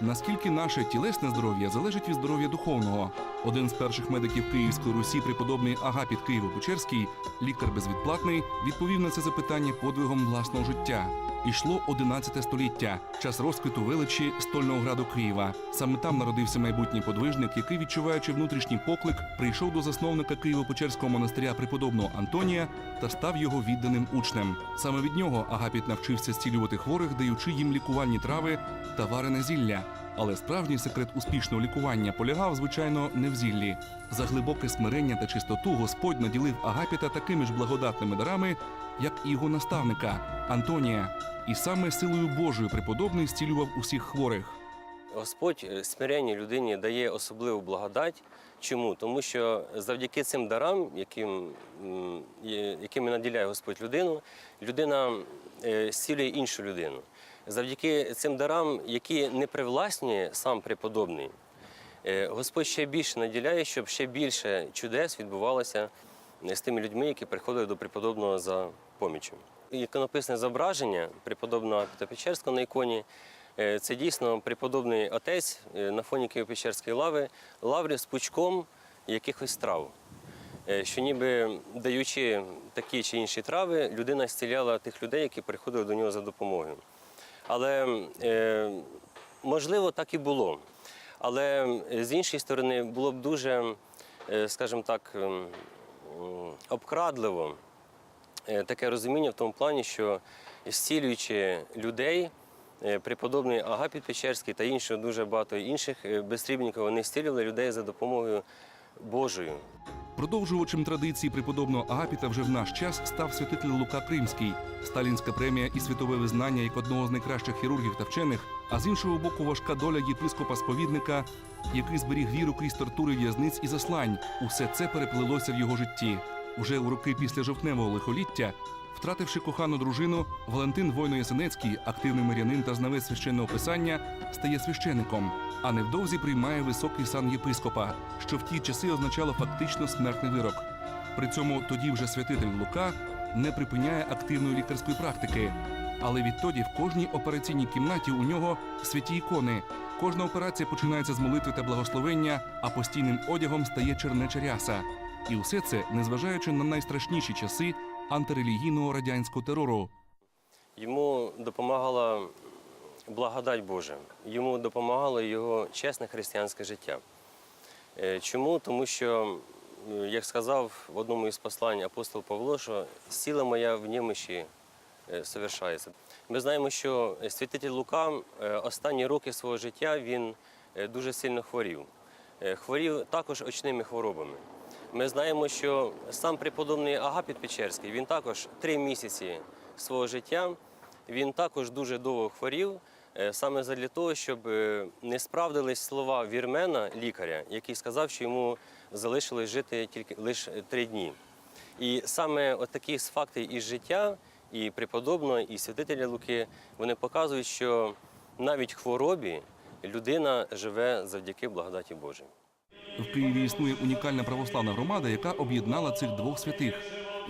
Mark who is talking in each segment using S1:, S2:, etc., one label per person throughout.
S1: Наскільки наше тілесне здоров'я залежить від здоров'я духовного? Один з перших медиків Київської Русі, преподобний Агапіт Києво-Печерський, лікар безвідплатний, відповів на це запитання подвигом власного життя. Ішло 11 століття, час розквіту величі стольного граду Києва. Саме там народився майбутній подвижник, який, відчуваючи внутрішній поклик, прийшов до засновника Києво-Печерського монастиря преподобного Антонія та став його відданим учнем. Саме від нього Агапіт навчився зцілювати хворих, даючи їм лікувальні трави та варене зілля. Але справжній секрет успішного лікування полягав, звичайно, не в зіллі. За глибоке смирення та чистоту Господь наділив Агапіта такими ж благодатними дарами, як і його наставника Антонія. І саме силою Божою преподобний зцілював усіх хворих.
S2: Господь е, смиренній людині дає особливу благодать. Чому? Тому що завдяки цим дарам, яким, якими наділяє Господь людину, людина е, зцілює іншу людину. Завдяки цим дарам, які не привласнює сам преподобний, е, Господь ще більше наділяє, щоб ще більше чудес відбувалося з тими людьми, які приходили до преподобного за помічю. Іконописне зображення преподобного Апіта Печерського на іконі Е, Це дійсно преподобний отець е, на фоні Києво-Печерської лави, лаври з пучком якихось трав. Е, Що ніби даючи такі чи інші трави, людина зціляла тих людей, які приходили до нього за допомогою. Але можливо, так і було. Але з іншої сторони, було б дуже, скажімо так, ем, обкрадливо таке розуміння в тому плані, що зцілюючи людей, е, преподобний Агапіт Печерський та інші дуже багато інших е, безсрібників, вони зцілювали людей за допомогою Божою.
S1: Продовжувачем традиції преподобного Агапіта вже в наш час став святитель Лука Кримський, сталінська премія і світове визнання як одного з найкращих хірургів та вчених, а з іншого боку, важка доля єпископа-сповідника, який зберіг віру крізь тортури в'язниць і заслань. Усе це переплилося в його житті. Уже у роки після жовтневого лихоліття, втративши кохану дружину, Валентин Войно-Ясенецький, активний мирянин та знавець священного писання, стає священником, а невдовзі приймає високий сан єпископа, що в ті часи означало фактично смертний вирок. При цьому тоді вже святитель Лука не припиняє активної лікарської практики. Але відтоді в кожній операційній кімнаті у нього святі ікони. Кожна операція починається з молитви та благословення, а постійним одягом стає чернеча ряса. І усе це незважаючи на найстрашніші часи антирелігійного радянського терору.
S2: Йому допомагала благодать Божа, йому допомагало його чесне християнське життя. Е, Чому? Тому що, як сказав в одному із послань апостол Павло, що сила моя в немощі е, совершається. Ми знаємо, що святитель Лука е, останні роки свого життя він дуже сильно хворів. Хворів також очними хворобами. Ми знаємо, що сам преподобний Агапіт Печерський, він також три місяці свого життя, він також дуже довго хворів, е, саме для того, щоб е, не справдились слова вірмена, лікаря, який сказав, що йому залишилось жити тільки лише три дні. І саме такі факти із життя, і преподобного, і святителя Луки, вони показують, що навіть хворобі людина живе завдяки благодаті Божій.
S1: В Києві існує унікальна православна громада, яка об'єднала цих двох святих.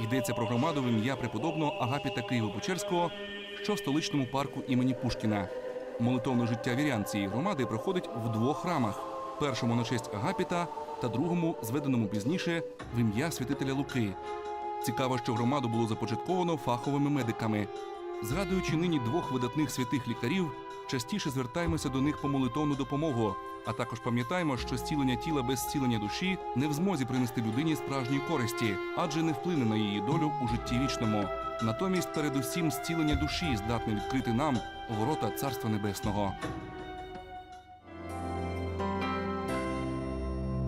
S1: Йдеться про громаду в ім'я преподобного Агапіта Києво-Печерського, що в столичному парку імені Пушкіна. Молитовне життя вірян цієї громади проходить в двох храмах: першому на честь Агапіта та другому, зведеному пізніше, в ім'я святителя Луки. Цікаво, що громаду було започатковано фаховими медиками. Згадуючи нині двох видатних святих лікарів, частіше звертаємося до них по молитовну допомогу, а також пам'ятаємо, що зцілення тіла без зцілення душі не в змозі принести людині справжньої користі, адже не вплине на її долю у житті вічному. Натомість, передусім, зцілення душі здатне відкрити нам ворота Царства Небесного.